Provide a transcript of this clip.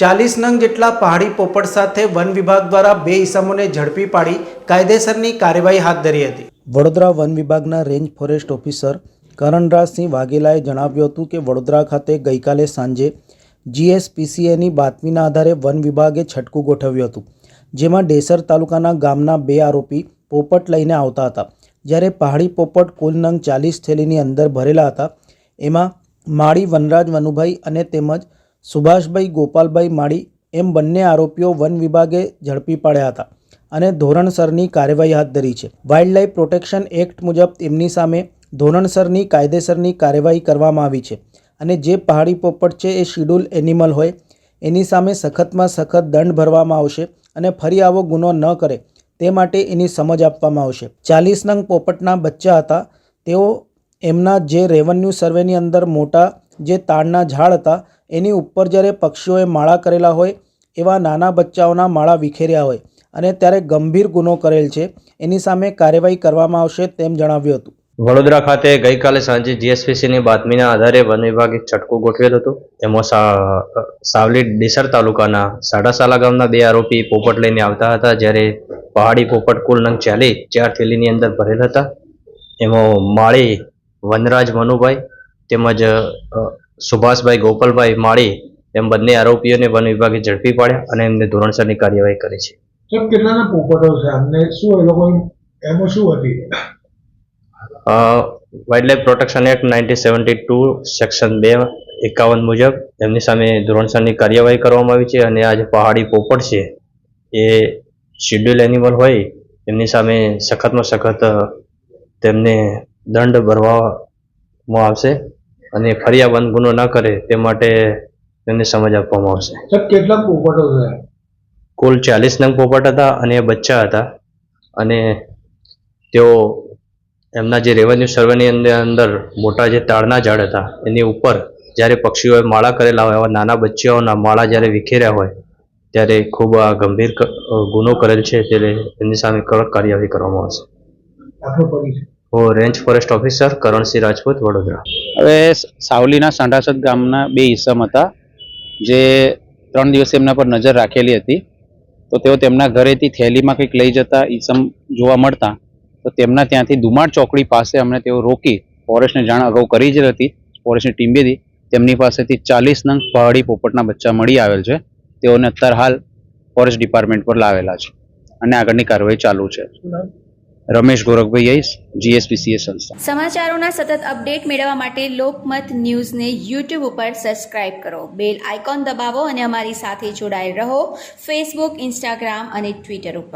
ચાલીસ નંગ જેટલા પહાડી પોપટ સાથે વન વિભાગ દ્વારા બે ઈસમોને ઝડપી પાડી કાયદેસરની કાર્યવાહી હાથ ધરી હતી. વડોદરા વન વિભાગના રેન્જ ફોરેસ્ટ ઓફિસર કરણરાજસિંહ વાઘેલાએ જણાવ્યું હતું કે વડોદરા ખાતે ગઈકાલે સાંજે જીએસપીસીએની બાતમીના આધારે વન વિભાગે છટકું ગોઠવ્યું હતું, જેમાં ડેસર તાલુકાના ગામના બે આરોપી પોપટ લઈને આવતા હતા. જ્યારે પહાડી પોપટ કુલ નંગ ચાલીસ થેલીની અંદર ભરેલા હતા, એમાં માળી વનરાજ વનુભાઈ અને તેમજ સુભાષભાઈ ગોપાલભાઈ માળી એમ બંને આરોપીઓ વન વિભાગે ઝડપી પાડ્યા હતા અને ધોરણસરની કાર્યવાહી હાથ ધરી છે. વાઇલ્ડલાઇફ પ્રોટેક્શન એક્ટ મુજબ તેમની સામે ધોરણસરની કાયદેસરની કાર્યવાહી કરવામાં આવી છે અને જે પહાડી પોપટ છે એ શિડ્યુલ એનિમલ હોય, એની સામે સખતમાં સખત દંડ ભરવામાં આવશે અને ફરી આવો ગુનો ન કરે તે માટે એની સમજ આપવામાં આવશે. ચાલીસ નંગ પોપટના બચ્ચા હતા. તેઓ એમના જે રેવન્યુ સર્વેની અંદર મોટા જે તાડના ઝાડ હતા, એની ઉપર જ્યારે પક્ષીઓએ માળા કરેલા હોય, એવા નાના બચ્ચાઓના માળા વિખેર્યા હોય અને ત્યારે ગંભીર ગુનો કરેલ છે, એની સામે કાર્યવાહી કરવામાં આવશે તેમ જણાવ્યું હતું. વડોદરા ખાતે ગઈકાલે સાંજે જીએસપીસીની બાતમીના આધારે વન વિભાગે છટકું ગોઠવેલ હતું. એમાં સા- સાવલી ડેસર તાલુકાના સાડાસાલા ગામના બે આરોપી પોપટ લઈને આવતા હતા, જ્યારે પહાડી પોપટ કુલ નંગ ચાલી ચાર થેલીની અંદર ભરેલ હતા. એમાં માળી વનરાજ મનુભાઈ તેમજ સુભાષભાઈ ગોપાલભાઈ માળી એમ બંને આરોપીઓને વન વિભાગે ઝડપી પાડ્યા અને એમને ધોરણસરની કાર્યવાહી કરી છે. સાહેબ કેટલાના પોપટો છે? અમને શું એ લોકો એમાં શું હતી? Wildlife protection act nineteen seventy two section બે એકાવન મુજબ એમની સામે ધોરણસરની કાર્યવાહી કરવામાં આવી છે અને આ જે પહાડી પોપટ છે એ શિડ્યુલ એનિમલ હોય એમની સામે સખતમાં સખત તેમને દંડ ભરવામાં આવશે. અને ફરી બંધ ગુનો ન કરે તે માટે તેમને સમજ આપવામાં આવશે. સાહેબ કેટલા પોપટો કુલ ચાલીસ નંગ પોપટ હતા અને એ બચ્ચા હતા. અને તેઓ એમના જે રેવન્યુ સર્વેની અંદર અંદર મોટા જે તાળના ઝાડ હતા એની ઉપર જ્યારે પક્ષીઓએ માળા કરેલા હોય એવા નાના બચ્ચાઓના માળા જ્યારે વિખેર્યા હોય ત્યારે ખૂબ આ ગંભીર ગુનો કરેલ છે. ત્યારે એમની સામે કડક કાર્યવાહી કરવામાં આવશે. હું range forest officer Karansinh Rajput Vadodara. હવે સાવલીના સાંડાસદ ગામના બે ઈસમ હતા જે ત્રણ દિવસ એમના પર નજર રાખેલી હતી. તો તેઓ તેમના ઘરેથી થેલીમાં કંઈક લઈ જતા ઈસમ જોવા મળતા તો તેમના ત્યાંથી દુમાડ ચોકડી પાસે અમને તેઓ રોકી ફોરેસ્ટને જાણ અગાઉ કરી જ હતી ફોરેસ્ટની ટીમ બી તેમની પાસેથી ચાલીસ નંગ પહાડી પોપટના બચ્ચા મળી આવેલ છે. તેઓને અત્યાર હાલ ફોરેસ્ટ ડિપાર્ટમેન્ટ પર લાવેલા છે. અને આગળની કાર્યવાહી ચાલુ છે. રમેશ ગોરખભાઈ યઈસ જીએસપીસીએ સંસ્થા. સમાચારોના સતત અપડેટ મેળવવા માટે લોકમત ન્યૂઝને યુટ્યુબ ઉપર સબસ્ક્રાઇબ કરો. બેલ આઇકોન દબાવો અને અમારી સાથે જોડાયેલ રહો. ફેસબુક ઇન્સ્ટાગ્રામ અને ટ્વિટર ઉપર.